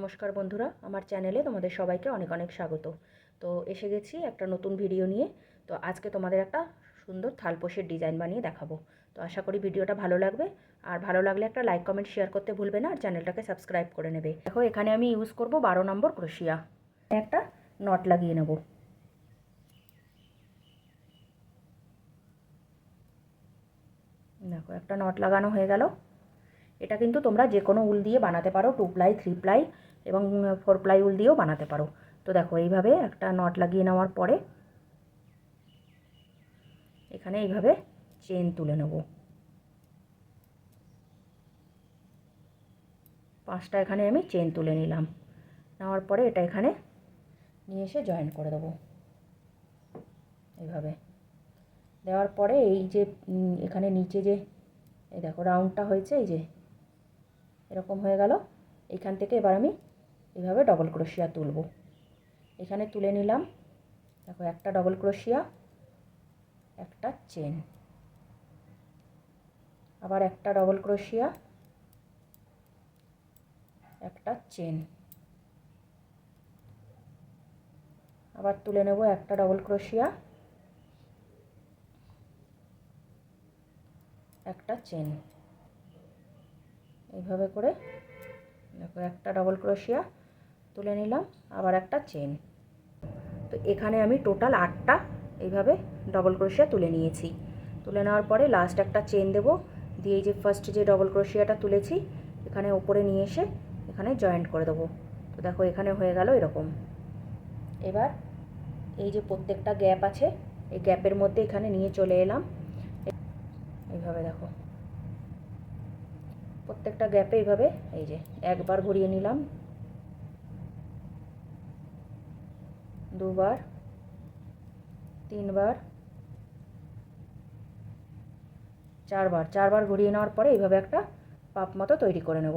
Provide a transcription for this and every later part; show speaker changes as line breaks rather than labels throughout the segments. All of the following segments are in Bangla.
নমস্কার বন্ধুরা, আমার চ্যানেলে তোমাদের সবাইকে অনেক অনেক স্বাগত। তো এসে গেছি একটা নতুন ভিডিও নিয়ে। তো আজকে তোমাদের একটা সুন্দর থালপোষের ডিজাইন বানিয়ে দেখাবো। তো আশা করি ভিডিওটা ভালো লাগবে। আর ভালো লাগলে একটা লাইক, কমেন্ট, শেয়ার করতে ভুলবে না। আর চ্যানেলটাকে সাবস্ক্রাইব করে নেবে। দেখো, এখানে আমি ইউজ করব বারো নম্বর ক্রোশিয়া। একটা নট লাগিয়ে নেব। দেখো, একটা নট লাগানো হয়ে গেল। এটা কিন্তু তোমরা যে কোনো উল দিয়ে বানাতে পারো টু প্লাই থ্রি প্লাই এবং ফোর প্লাই উল দিয়েও বানাতে পারো। তো দেখো এইভাবে একটা নট লাগিয়ে নেওয়ার পরে এখানে এইভাবে চেন তুলে নেব। পাঁচটা এখানে আমি চেন তুলে নিলাম। নেওয়ার পরে এটা এখানে নিয়ে এসে জয়েন করে দেবো। এইভাবে। দেওয়ার পরে এই যে এখানে নিচে যে, এই দেখো রাউন্ডটা হয়েছে, এই যে এরকম হয়ে গেল। এইখান থেকে এবার আমি এভাবে ডবল ক্রোশিয়া তুলব। এখানে তুলে নিলাম। দেখো, একটা ডবল ক্রোশিয়া একটা চেন আবার একটা ডবল ক্রোশিয়া একটা চেন আবার তুলে নেব একটা ডবল ক্রোশিয়া একটা চেন এইভাবে করে দেখো একটা ডবল ক্রোশিয়া তুলে নিলাম, আবার একটা চেন তো এখানে আমি টোটাল আটটা এইভাবে ডবল ক্রোশিয়া তুলে নিয়েছি। তুলে নেওয়ার পরে লাস্ট একটা চেন দেব, দিয়ে এই যে ফার্স্ট যে ডবল ক্রোশিয়াটা তুলেছি, এখানে ওপরে নিয়ে এসে এখানে জয়েন্ট করে দেবো। তো দেখো এখানে হয়ে গেল এরকম। এবার এই যে প্রত্যেকটা গ্যাপ আছে, এই গ্যাপের মধ্যে এখানে নিয়ে চলে এলাম। এইভাবে দেখো। প্রত্যেকটা গ্যাপে এইভাবে, এই যে, একবার ঘুরিয়ে নিলাম। দুবার, তিনবার, চারবার। চারবার ঘুরিয়ে নেওয়ার পরে এইভাবে একটা পাপ মতো তৈরি করে নেব।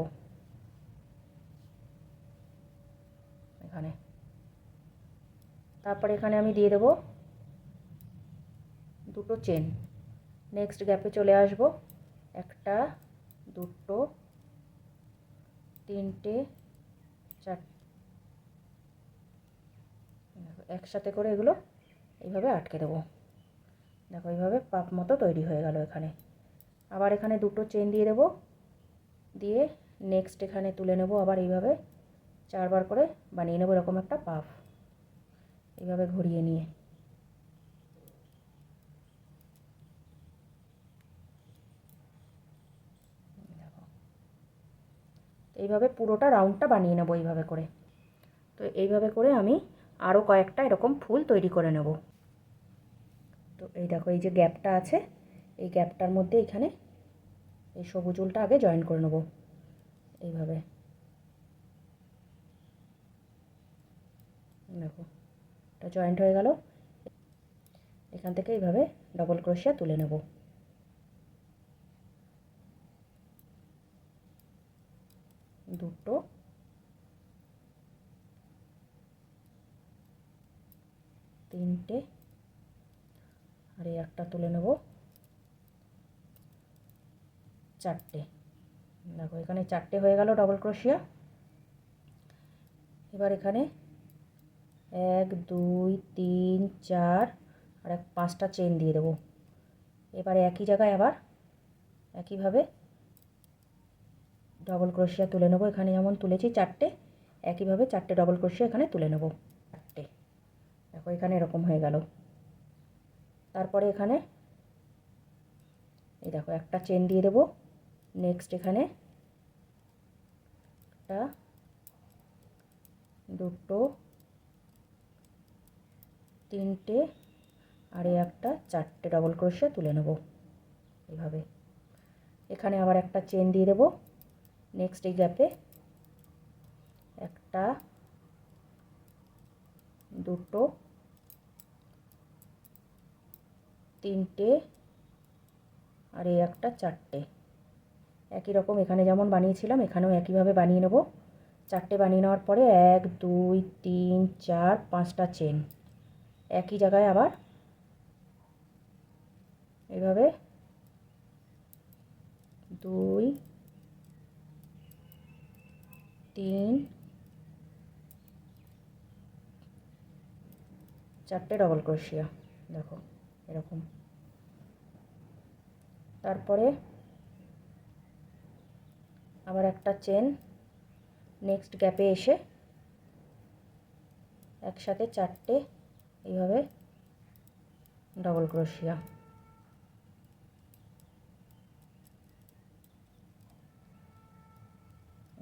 এখানে। তারপরে এখানে আমি দিয়ে দেব দুটো চেন নেক্সট গ্যাপে চলে আসব। একটা দুটো, তিনটে চার একসাথে করে এগুলো এইভাবে আটকে দেবো। দেখো, এইভাবে পাপ মতো তৈরি হয়ে গেল এখানে। আবার এখানে দুটো চেন দিয়ে দেবো। দিয়ে নেক্সট এখানে তুলে নেব, আবার এইভাবে চারবার করে বানিয়ে নেব, এরকম একটা পাফ। এইভাবে ঘুরিয়ে নিয়ে। এইভাবে পুরোটা রাউন্ডটা বানিয়ে নেব এইভাবে করে। তো এইভাবে করে আমি আরও কয়েকটা এরকম ফুল তৈরি করে নেব। তো এই দেখো, এই যে গ্যাপটা আছে, এই গ্যাপটার মধ্যে এখানে এই সবুজ উলটা আগে জয়েন করে নেব। এইভাবে। দেখো, এটা জয়েন্ট হয়ে গেল। এখান থেকে এইভাবে ডবল ক্রোশিয়া তুলে নেব। দুটো। তিনটে। আর এই একটা তুলে নেব। চারটে। দেখো, এখানে চারটে হয়ে গেল ডবল ক্রোশিয়া এবার এখানে এক, দুই, তিন, চার, আর এক পাঁচটা চেন দিয়ে দেবো। এবারে একই জায়গায় আবার একইভাবে ডবল ক্রোশিয়া তুলে নেব। এখানে যেমন তুলেছি চারটে, একইভাবে চারটে ডবল ক্রোশিয়া এখানে তুলে নেব। চারটে। দেখো, এখানে এরকম হয়ে গেল। তারপরে এখানে এই দেখো, একটা চেন দিয়ে দেবো। নেক্সট এখানে একটা দুটো তিনটে আর এই একটা চারটে ডবল ক্রোশিয়া তুলে নেব। এইভাবে। এখানে আবার একটা চেন দিয়ে দেবো। নেক্সট এই গ্যাপে একটা, দুটো, তিনটে, আর এই একটা চারটে। একই রকম এখানে যেমন বানিয়েছিলাম, এখানেও একইভাবে বানিয়ে নেব। চারটে বানিয়ে নেওয়ার পরে এক, দুই, তিন, চার, পাঁচটা চেন একই জায়গায় আবার এভাবে দুই তিন। চারটে ডবল ক্রোশিয়া দেখো, এরকম। তারপরে আবার একটা চেন নেক্সট গ্যাপে এসে একসাথে চারটে এইভাবে ডবল ক্রোশিয়া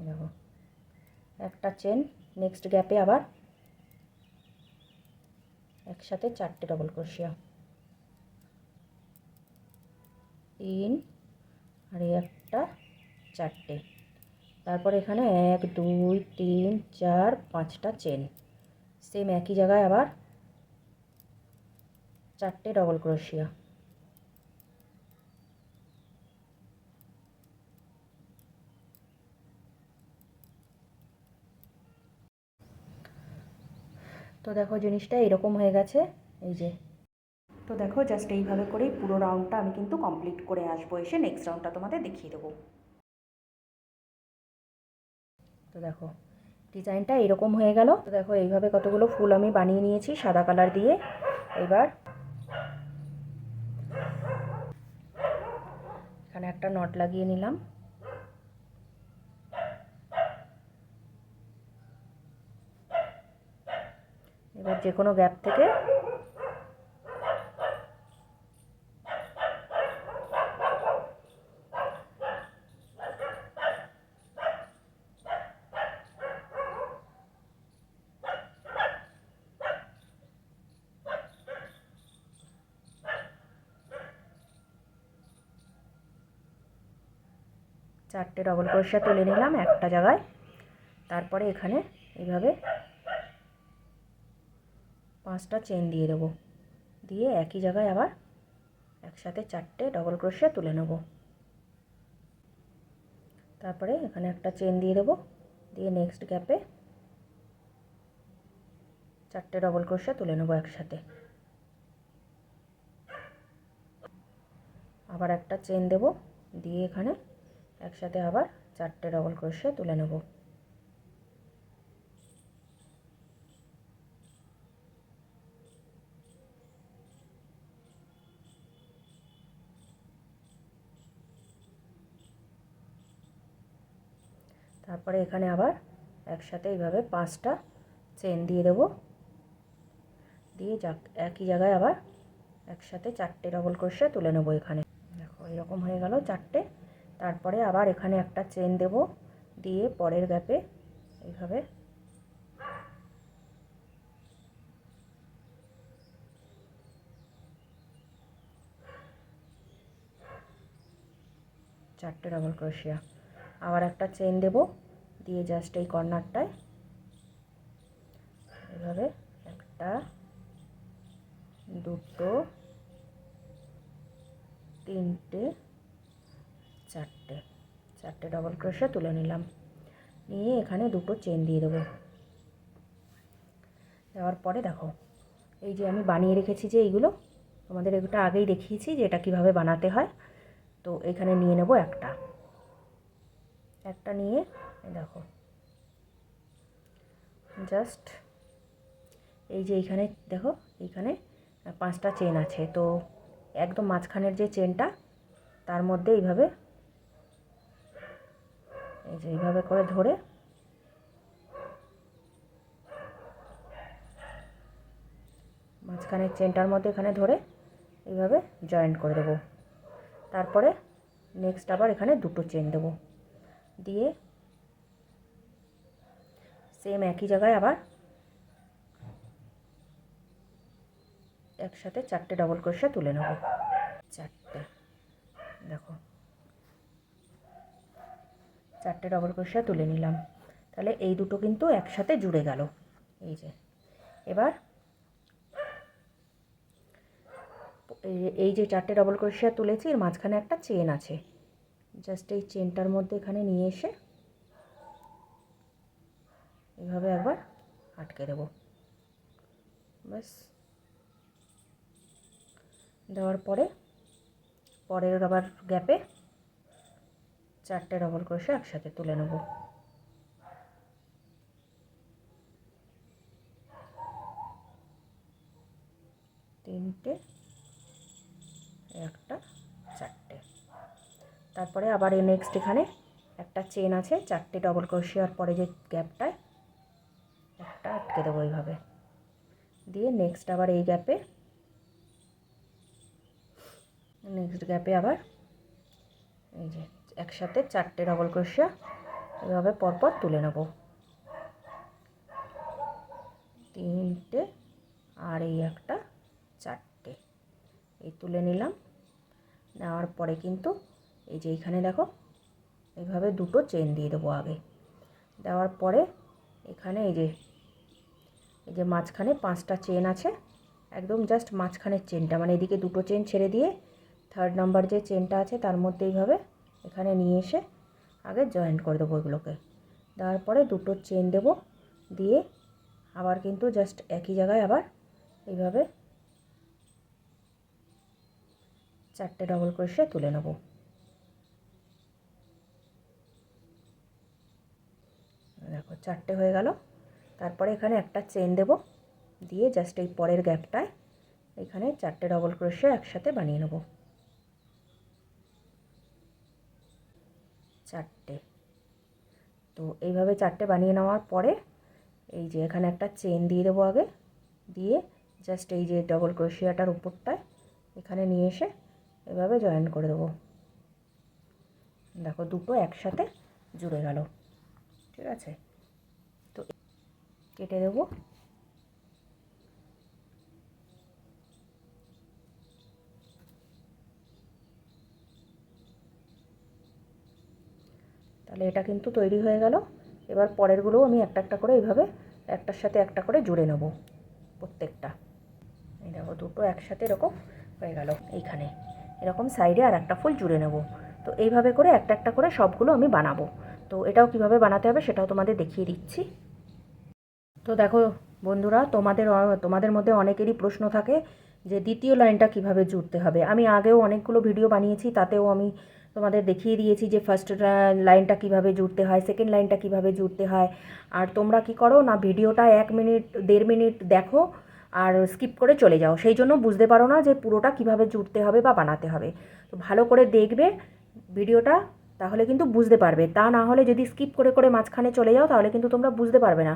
দেখো। একটা চেন নেক্সট গ্যাপে আবার একসাথে চারটে ডবল ক্রোশিয়া তিন আর একটা চারটে। তারপর এখানে এক, দুই, তিন, চার, পাঁচটা চেন সেম একই জায়গায় আবার চারটে ডবল ক্রোশিয়া তো দেখো জিনিসটা এরকম হয়ে গেছে, এই যে। তো দেখো জাস্ট এইভাবে করেই পুরো রাউন্ডটা আমি কিন্তু কমপ্লিট করে আসব, এসে নেক্সট রাউন্ডটা তোমাদের দেখিয়ে দেবো। তো দেখো ডিজাইনটা এরকম হয়ে গেল। তো দেখো এইভাবে কতগুলো ফুল আমি বানিয়ে নিয়েছি সাদা কালার দিয়ে। এবার এখানে একটা নট লাগিয়ে নিলাম। এবার যে কোনো গ্যাপ থেকে চারটে ডবল ক্রোশিয়া তুলে নিলাম একটা জায়গায়। তারপরে এখানে এইভাবে পাঁচটা চেন দিয়ে দেবো। দিয়ে একই জায়গায় আবার একসাথে চারটে ডবল ক্রোশিয়া তুলে নেব। তারপরে এখানে একটা চেন দিয়ে দেবো। দিয়ে নেক্সট গ্যাপে চারটে ডবল ক্রোশিয়া তুলে নেব একসাথে। আবার একটা চেন দেব। দিয়ে এখানে একসাথে আবার চারটে ডবল ক্রোশিয়া তুলে নেব। তারপরে এখানে আবার একসাথে এইভাবে পাঁচটা চেন দিয়ে দেবো। দিয়ে একই জায়গায় আবার একসাথে চারটে ডবল ক্রোশিয়া তুলে নেব এখানে। দেখো, এরকম হয়ে গেল চারটে। তারপরে আবার এখানে একটা চেন দেব। দিয়ে পরের গ্যাপে এইভাবে চারটে ডবল ক্রোশিয়া আবার একটা চেন দেব, দিয়ে জাস্ট এই কর্নারটায় এভাবে একটা, দুটো, তিনটে, চারটে চারটে ডবল ক্রোশে তুলে নিলাম। নিয়ে এখানে দুটো চেন দিয়ে দেবো। দেওয়ার পরে দেখো, এই যে আমি বানিয়ে রেখেছি যে এইগুলো, তোমাদের এগুলো আগেই দেখিয়েছি যে এটা কীভাবে বানাতে হয়। তো এখানে নিয়ে নেব একটা। একটা নিয়ে দেখো। জাস্ট এই যে এইখানে দেখো এইখানে পাঁচটা চেন আছে। তো একদম মাঝখানের যে চেনটা তার মধ্যে এইভাবে, এই যে এইভাবে করে ধরে, মাঝখানের চেনটার মধ্যে এখানে ধরে এইভাবে জয়েন্ট করে দেবো। তারপরে নেক্সট আবার এখানে দুটো চেন দেবো। দিয়ে সেম একই জায়গায় আবার একসাথে চারটে ডবল ক্রোশা তুলে নেব। চারটে, দেখো। চারটে ডবল ক্রোশা তুলে নিলাম। তাহলে এই দুটো কিন্তু একসাথে জুড়ে গেল। এই যে, এবার এই যে চারটে ডবল ক্রোশিয়া তুলেছি, এর মাঝখানে একটা চেন আছে। জাস্ট এই চেনটার মধ্যে এখানে নিয়ে এসে এভাবে একবার আটকে দেব। ব্যাস। দেওয়ার পরে পরের আবার গ্যাপে চারটে ডবল ক্রোশে একসাথে তুলে নেব। তিনটে, একটা তারপরে আবার এই নেক্সট এখানে একটা চেন আছে, চারটে ডবল ক্রোশিয়ার পরে যে গ্যাপটায় একটা আটকে দেবো এইভাবে। দিয়ে নেক্সট আবার এই গ্যাপে নেক্সট গ্যাপে আবার এই যে একসাথে চারটে ডবল ক্রোশিয়া এভাবে পরপর তুলে নেব। তিনটে আর এই একটা চারটে, এই তুলে নিলাম। নেওয়ার পরে কিন্তু এই যে এইখানে দেখো এইভাবে দুটো চেন দিয়ে দেবো আগে। দেওয়ার পরে এখানে এই যে এই যে মাঝখানে পাঁচটা চেন আছে, একদম জাস্ট মাঝখানের চেনটা মানে এদিকে দুটো চেন ছেড়ে দিয়ে থার্ড নাম্বার যে চেনটা আছে তার মধ্যে এইভাবে এখানে নিয়ে এসে আগে জয়েন্ট করে দেবো এগুলোকে। দেওয়ার পরে দুটো চেন দেব, দিয়ে আবার কিন্তু জাস্ট একই জায়গায় আবার এইভাবে চারটে ডবল ক্রোশে তুলে নেব। দেখো, চারটে হয়ে গেল। তারপরে এখানে একটা চেন দেব। দিয়ে জাস্ট এই পরের গ্যাপটায় এখানে চারটে ডবল ক্রোশে একসাথে বানিয়ে নেব। চারটে। তো এইভাবে চারটে বানিয়ে নেওয়ার পরে এই যে এখানে একটা চেন দিয়ে দেবো আগে। দিয়ে জাস্ট এই যে ডবল ক্রোশিয়াটার উপরটায় এখানে নিয়ে এসে এভাবে জয়েন করে দেবো। দেখো, দুটো একসাথে জুড়ে গেল। ঠিক আছে? তো কেটে দেবো। তাহলে এটা কিন্তু তৈরি হয়ে গেল। এবার পরেরগুলোও আমি একটা একটা করে এইভাবে একটার সাথে একটা করে জুড়ে নেব প্রত্যেকটা। এই দেখো, দুটো একসাথে এরকম হয়ে গেল এইখানে। এরকম সাইডে আর একটা ফুল জুড়ে নেব। তো এইভাবে করে একটা একটা করে সবগুলো আমি বানাবো। তো এটাও কীভাবে বানাতে হবে সেটাও তোমাদের দেখিয়ে দিচ্ছি। তো দেখো বন্ধুরা, তোমাদের তোমাদের মধ্যে অনেকেরই প্রশ্ন থাকে যে দ্বিতীয় লাইনটা কীভাবে জুড়তে হবে। আমি আগেও অনেকগুলো ভিডিও বানিয়েছি, তাতেও আমি তোমাদের দেখিয়ে দিয়েছি যে ফার্স্ট লাইনটা কীভাবে জুড়তে হয় সেকেন্ড লাইনটা কীভাবে জুড়তে হয়। আর তোমরা কি করো না, ভিডিওটা এক মিনিট, দেড় মিনিট দেখো আর স্কিপ করে চলে যাও। সেই জন্য বুঝতে পারো না যে পুরোটা কীভাবে জুড়তে হবে বা বানাতে হবে। তো ভালো করে দেখবে ভিডিওটা। তাহলে কিন্তু বুঝতে পারবে। তা না হলে যদি স্কিপ করে করে মাঝখানে চলে যাও, তাহলে কিন্তু তোমরা বুঝতে পারবে না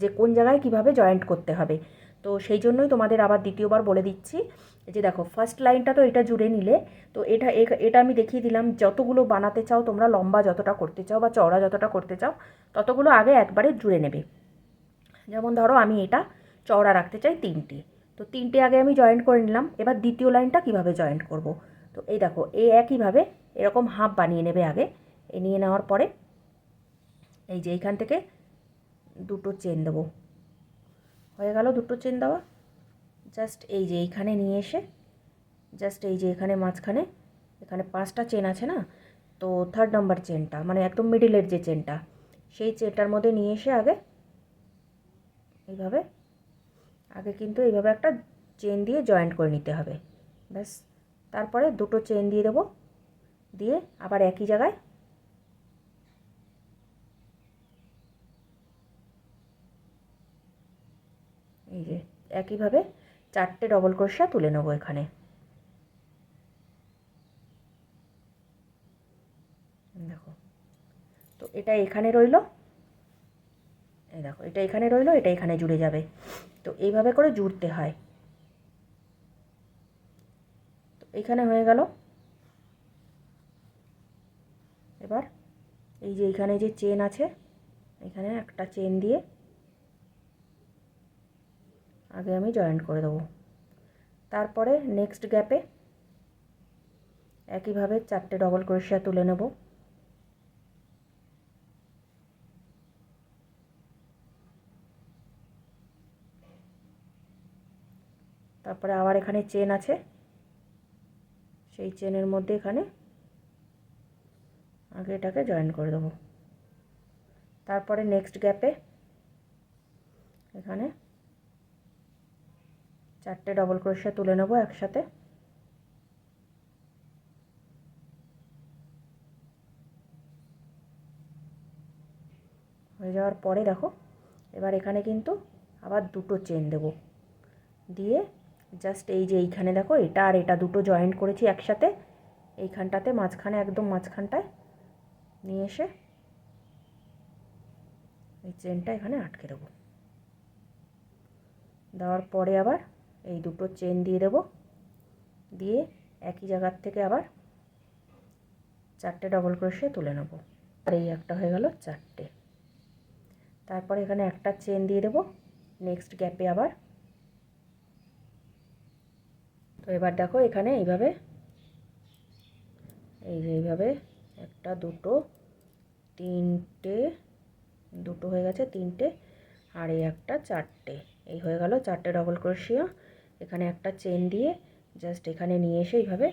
যে কোন জায়গায় কীভাবে জয়েন্ট করতে হবে। তো সেই জন্যই তোমাদের আবার দ্বিতীয়বার বলে দিচ্ছি যে দেখো ফার্স্ট লাইনটা তো এটা জুড়ে নিলে, তো এটা এটা আমি দেখিয়ে দিলাম, যতগুলো বানাতে চাও তোমরা লম্বা যতটা করতে চাও বা চওড়া যতটা করতে চাও, ততগুলো আগে একবারে জুড়ে নেবে। যেমন ধরো আমি এটা চওড়া রাখতে চাই তিনটে, তো তিনটে আগে আমি জয়েন্ট করে নিলাম, এবার দ্বিতীয় লাইনটা কীভাবে জয়েন্ট করব? তো এই দেখো এই একইভাবে এরকম হাফ বানিয়ে নেবে আগে। এ নিয়ে নেওয়ার পরে এই যে এইখান থেকে দুটো চেন দেবো। হয়ে গেল দুটো চেন দেওয়া। জাস্ট এই যে এইখানে নিয়ে এসে, জাস্ট এই যে এখানে মাঝখানে, এখানে পাঁচটা চেন আছে না? তো থার্ড নাম্বার চেনটা মানে একদম মিডিলের যে চেনটা, সেই চেনটার মধ্যে নিয়ে এসে আগে এইভাবে, আগে কিন্তু এইভাবে একটা চেন দিয়ে জয়েন্ট করে নিতে হবে। ব্যাস, তারপরে দুটো চেন দিয়ে দেবো। দিয়ে আবার একই জায়গায় এই যে একইভাবে চারটে ডবল ক্রোশা তুলে নেব এখানে। দেখো, তো এটা এখানে রইল। এই দেখো, এটা এখানে রইল, এটা এখানে জুড়ে যাবে। তো এইভাবে করে জুড়তে হয়। তো এখানে হয়ে গেল এবার এই যে এখানে যে চেন আছে, এখানে একটা চেন দিয়ে আগে আমি জয়েন্ট করে দেবো। তারপরে নেক্সট গ্যাপে একইভাবে চারটে ডবল ক্রোশিয়া তুলে নেব। তারপরে আবার এখানে চেন আছে, সেই চেনের মধ্যে এখানে আগে এটাকে জয়েন করে দেবো। তারপরে নেক্সট গ্যাপে এখানে চারটে ডবল ক্রোশিয়া তুলে নেব একসাথে। হয়ে যাওয়ার পরে দেখো, এবার এখানে কিন্তু আবার দুটো চেন দেব। দিয়ে জাস্ট এই যে এইখানে দেখো, এটা আর এটা দুটো জয়েন্ট করেছি একসাথে। এইখানটাতে মাঝখানে, একদম মাঝখানটায় নিয়ে এসে এই চেনটা এখানে আটকে দেবো। দেওয়ার পরে আবার এই দুটো চেন দিয়ে দেবো। দিয়ে একই জায়গার থেকে আবার চারটে ডবল ক্রোশে তুলে নেব। আর এই একটা হয়ে গেল চারটে। তারপরে এখানে একটা চেন দিয়ে দেবো। নেক্সট গ্যাপে আবার। তো এবার দেখো এখানে এইভাবে, এই যে এইভাবে একটা, দুটো তিনটে, দুটো হয়ে গেছে তিনটে, আর এই একটা চারটে। এই হয়ে গেল চারটে ডবল ক্রোশিয়া এখানে একটা চেন দিয়ে জাস্ট এখানে নিয়ে এসে এইভাবে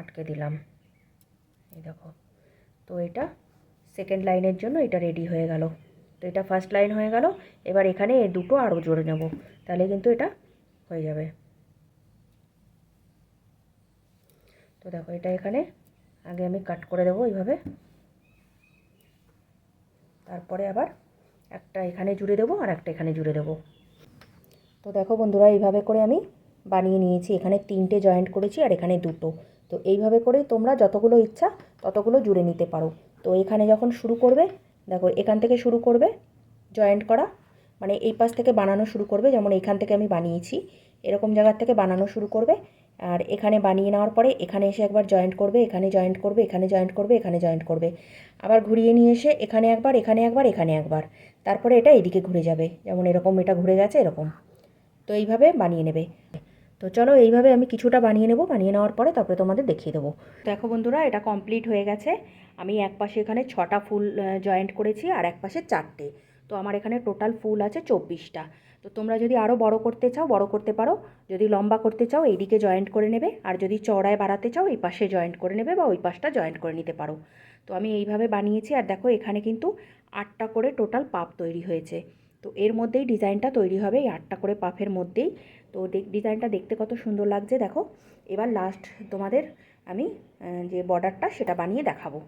আটকে দিলাম। এই দেখো। তো এটা সেকেন্ড লাইনের জন্য এটা রেডি হয়ে গেল। তো এটা ফার্স্ট লাইন হয়ে গেল। এবার এখানে এই দুটো আরও জোরে নেব। তাহলে কিন্তু এটা হয়ে যাবে। তো দেখো এটা এখানে আগে আমি কাট করে দেবো এইভাবে। তারপরে আবার একটা এখানে জুড়ে দেবো আর একটা এখানে জুড়ে দেবো। তো দেখো বন্ধুরা, এইভাবে করে আমি বানিয়ে নিয়েছি। এখানে তিনটে জয়েন্ট করেছি আর এখানে দুটো। তো এইভাবে করে তোমরা যতগুলো ইচ্ছা ততগুলো জুড়ে নিতে পারো। তো এখানে যখন শুরু করবে, দেখো এখান থেকে শুরু করবে জয়েন্ট করা। মানে এই পাশ থেকে বানানো শুরু করবে, যেমন এখান থেকে আমি বানিয়েছি। এরকম জায়গার থেকে বানানো শুরু করবে। আর এখানে বানিয়ে নেওয়ার পরে এখানে এসে একবার জয়েন্ট করবে, এখানে জয়েন্ট করবে, এখানে জয়েন্ট করবে, এখানে জয়েন্ট করবে। আবার ঘুরিয়ে নিয়ে এসে এখানে একবার এখানে একবার এখানে একবার। তারপরে এটা এদিকে ঘুরে যাবে। যেমন এরকম এটা ঘুরে গেছে, এরকম। তো এইভাবে বানিয়ে নেবে। তো চলো এইভাবে আমি কিছুটা বানিয়ে নেব, বানিয়ে নেওয়ার পরে তারপরে তোমাদের দেখিয়ে দেবো। দেখো বন্ধুরা, এটা কমপ্লিট হয়ে গেছে। আমি এক পাশে এখানে ছটা ফুল জয়েন্ট করেছি আর এক পাশে চারটে। তো আমার এখানে টোটাল ফুল আছে চব্বিশটা। তো তোমরা যদি আরও বড় করতে চাও, বড় করতে পারো। যদি লম্বা করতে চাও এইদিকে জয়েন্ট করে নেবে। আর যদি চড়ায় বাড়াতে চাও, এই পাশে জয়েন্ট করে নেবে বা ওই পাশটা জয়েন্ট করে নিতে পারো। তো আমি এইভাবে বানিয়েছি। আর দেখো, এখানে কিন্তু আটটা করে টোটাল পাপ তৈরি হয়েছে। তো এর মধ্যেই ডিজাইনটা তৈরি হবে। এই আটটা করে পাফের মধ্যেই। তো ডিজাইনটা দেখতে কত সুন্দর লাগছে, দেখো। এবার লাস্ট তোমাদের আমি যে বর্ডারটা সেটা বানিয়ে দেখাবো।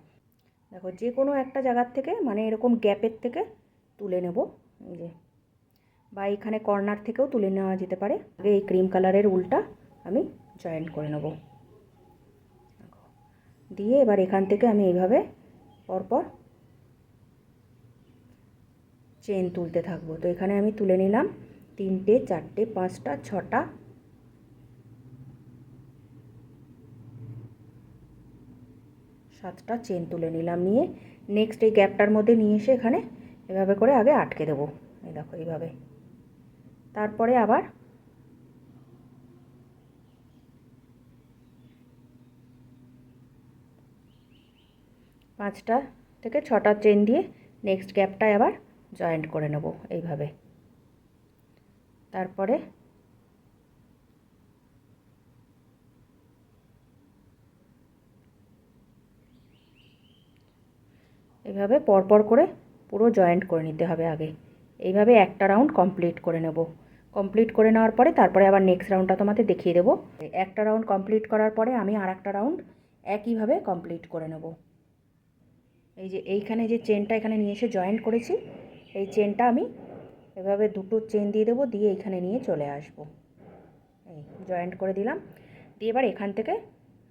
দেখো যে কোনো একটা জায়গার থেকে মানে এরকম গ্যাপের থেকে তুলে নেব। এই যে বা এখানে কর্নার থেকেও তুলে নেওয়া যেতে পারে। আগে এই ক্রিম কালারের উলটা আমি জয়েন করে নেব। দিয়ে এবার এখান থেকে আমি এইভাবে পরপর চেন তুলতে থাকব। তো এখানে আমি তুলে নিলাম তিনটে, চারটে, পাঁচটা, ছটা। সাতটা চেন তুলে নিলাম নিয়ে। নেক্সট এই গ্যাপটার মধ্যে নিয়ে এসে এখানে এভাবে করে আগে আটকে দেবো। এই দেখো এইভাবে। তারপরে আবার পাঁচটা থেকে ছটা চেন দিয়ে নেক্সট গ্যাপটায় আবার জয়েন্ট করে নেব এইভাবে। তারপরে এভাবে পরপর করে পুরো জয়েন্ট করে নিতে হবে আগে। এইভাবে একটা রাউন্ড কমপ্লিট করে নেব। কমপ্লিট করে নেওয়ার পরে তারপরে আবার নেক্সট রাউন্ডটা তোমাদের দেখিয়ে দেবো। একটা রাউন্ড কমপ্লিট করার পরে আমি আর একটা রাউন্ড একইভাবে কমপ্লিট করে নেব। এই যে এইখানে যে চেনটা এখানে নিয়ে এসে জয়েন্ট করেছি, এই চেনটা আমি এভাবে দুটো চেন দিয়ে দেবো, দিয়ে এখানে নিয়ে চলে আসব। এই জয়েন্ট করে দিলাম, দিয়ে এবার এখান থেকে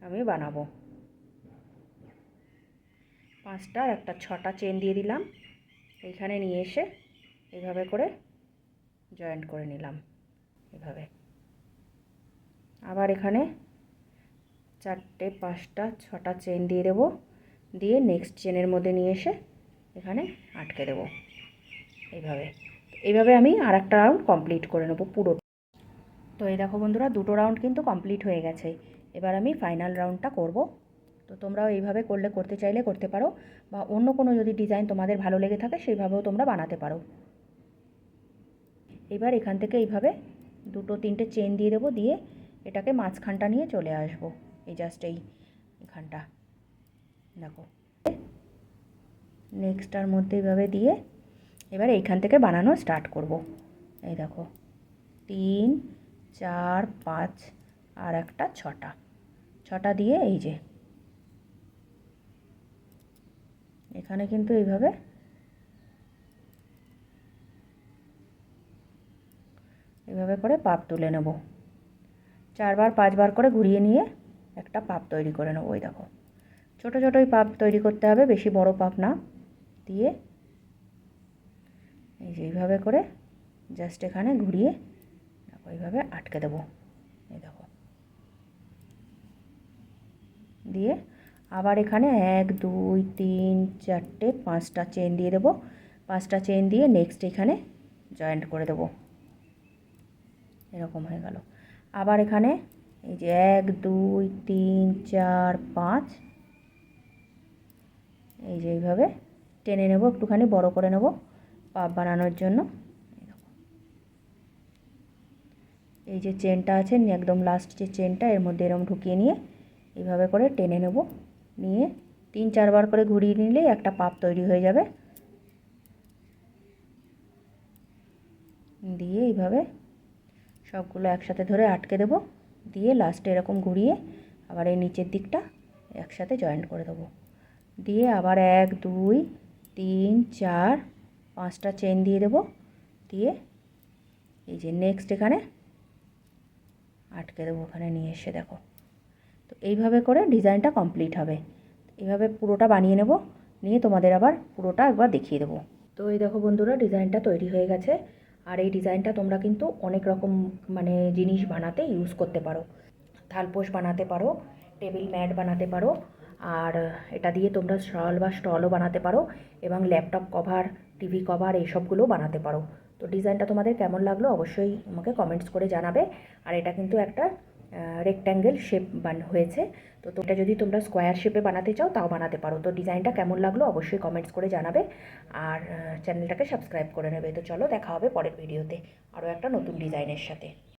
আমি বানাবো। পাঁচটা একটা ছটা চেন দিয়ে দিলাম। এইখানে নিয়ে এসে এইভাবে করে জয়েন্ট করে নিলাম এভাবে। আবার এখানে চারটে, পাঁচটা, ছটা চেন দিয়ে দেবো। দিয়ে নেক্সট চেনের মধ্যে নিয়ে এসে এখানে আটকে দেবো এইভাবে এইভাবে আমি আর একটা রাউন্ড কমপ্লিট করে নেব পুরো। তো এই দেখো বন্ধুরা, দুটো রাউন্ড কিন্তু কমপ্লিট হয়ে গেছে। এবার আমি ফাইনাল রাউন্ডটা করব। তো তোমরাও এইভাবে করলে, করতে চাইলে করতে পারো বা অন্য কোনো যদি ডিজাইন তোমাদের ভালো লেগে থাকে, সেইভাবেও তোমরা বানাতে পারো। এবার এখান থেকে এইভাবে দুটো তিনটে চেন দিয়ে দেবো, দিয়ে এটাকে মাঝখানটা নিয়ে চলে আসব। এই জাস্ট এই এখানটা। দেখো। নেক্সটটার মধ্যে এইভাবে দিয়ে এবার এইখান থেকে বানানো স্টার্ট করব। এই দেখো। তিন, চার, পাঁচ আর একটা ছটা। ছটা দিয়ে এই যে। এখানে কিন্তু এইভাবে এভাবে করে পাপ তুলে নেব। চারবার, পাঁচবার করে ঘুরিয়ে নিয়ে একটা পাপ তৈরি করে নেব, ওই দেখো। ছোটো ছোটোই পাপ তৈরি করতে হবে, বেশি বড় পাপ না। দিয়ে এই যে এইভাবে করে জাস্ট এখানে ঘুরিয়ে দেখো, এইভাবে আটকে দেবো, এই দেখো। দিয়ে আবার এখানে এক, দুই, তিন, চারটে পাঁচটা চেন দিয়ে দেবো। পাঁচটা চেন দিয়ে নেক্সট এখানে জয়েন্ট করে দেবো। এরকম হয়ে গেল। আবার এখানে এই যে এক, দুই, তিন, চার, পাঁচ, এই যে এইভাবে টেনে নেব, একটুখানি বড় করে নেব পাপ বানানোর জন্য। এই যে চেনটা আছে একদম লাস্ট যে চেনটা, এর মধ্যে এরকম ঢুকিয়ে নিয়ে এইভাবে করে টেনে নেব। নিয়ে তিন, চারবার করে ঘুরিয়ে নিলেই একটা পাপ তৈরি হয়ে যাবে। দিয়ে এইভাবে সবগুলো একসাথে ধরে আটকে দেবো। দিয়ে লাস্টে এরকম ঘুরিয়ে আবার এই নিচের দিকটা একসাথে জয়েন্ট করে দেবো। দিয়ে আবার এক, দুই, তিন, চার, পাঁচটা চেন দিয়ে দেবো। দিয়ে এই যে নেক্সট এখানে আটকে দেবো ওখানে নিয়ে এসে দেখো। তো এইভাবে করে ডিজাইনটা কমপ্লিট হবে। এইভাবে পুরোটা বানিয়ে নেব। নিয়ে তোমাদের আবার পুরোটা একবার দেখিয়ে দেবো। তো এই দেখো বন্ধুরা ডিজাইনটা তৈরি হয়ে গেছে। আর এই ডিজাইনটা তোমরা কিন্তু অনেক রকম মানে জিনিস বানাতে ইউজ করতে পারো। থালপোষ বানাতে পারো, টেবিল ম্যাট বানাতে পারো, আর এটা দিয়ে তোমরা স্টল বা স্টলও বানাতে পারো এবং ল্যাপটপ কভার, টিভি কভার এইসবগুলোও বানাতে পারো। তো ডিজাইনটা তোমাদের কেমন লাগল অবশ্যই আমাকে কমেন্টস করে জানাবে। আর এটা কিন্তু একটা রেক্ট্যাঙ্গেল শেপ বান, হয়েছে। তো এটা যদি তোমরা স্কোয়ার শেপে বানাতে চাও, তাও বানাতে পারো। তো ডিজাইনটা কেমন লাগল অবশ্যই কমেন্টস করে জানাবে। আর চ্যানেলটাকে সাবস্ক্রাইব করে নেবে। তো চলো দেখা হবে পরের ভিডিওতে আরও একটা নতুন ডিজাইনের সাথে।